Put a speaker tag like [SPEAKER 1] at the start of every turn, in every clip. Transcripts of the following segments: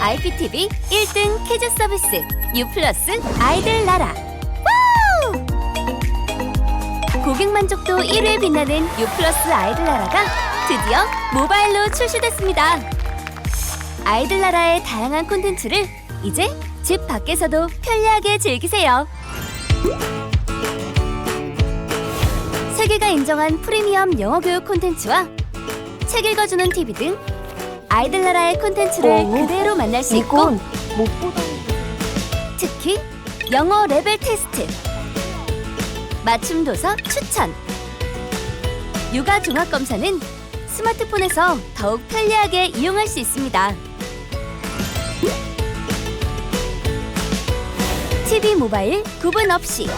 [SPEAKER 1] IPTV 1등 퀴즈 서비스 U 플러스 아이들 나라. 우! 고객 만족도 1위에 빛나는 U 플러스 아이들 나라가 드디어 모바일로 출시됐습니다. 아이들 나라의 다양한 콘텐츠를 이제 집 밖에서도 편리하게 즐기세요. 세계가 인정한 프리미엄 영어 교육 콘텐츠와 책 읽어주는 TV 등 아이들 나라의 콘텐츠를
[SPEAKER 2] 어,
[SPEAKER 1] 그대로 만날 수 있고
[SPEAKER 2] 이건 못 보던
[SPEAKER 1] 특히 영어 레벨 테스트, 맞춤 도서 추천, 육아 종합 검사는 스마트폰에서 더욱 편리하게 이용할 수 있습니다. TV 모바일 구분 없이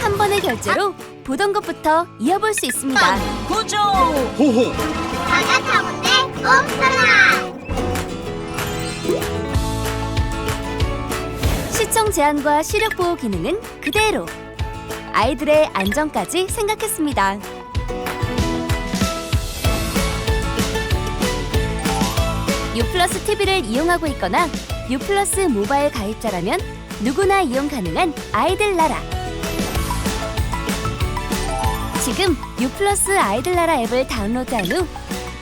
[SPEAKER 1] 한 번의 결제로 보던 것부터 이어볼 수 있습니다.
[SPEAKER 3] 구조
[SPEAKER 4] 호호
[SPEAKER 5] 바다 가운데 없어라
[SPEAKER 1] 시청 제한과 시력 보호 기능은 그대로 아이들의 안전까지 생각했습니다. 유플러스 TV를 이용하고 있거나 유플러스 모바일 가입자라면 누구나 이용 가능한 아이들 나라. 지금 유플러스 아이들 나라 앱을 다운로드한 후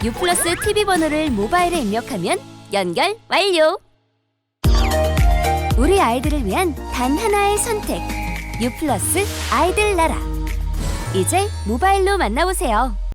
[SPEAKER 1] 유플러스 TV 번호를 모바일에 입력하면 연결 완료. 우리 아이들을 위한 단 하나의 선택. U 플러스 아이들 나라. 이제 모바일로 만나보세요.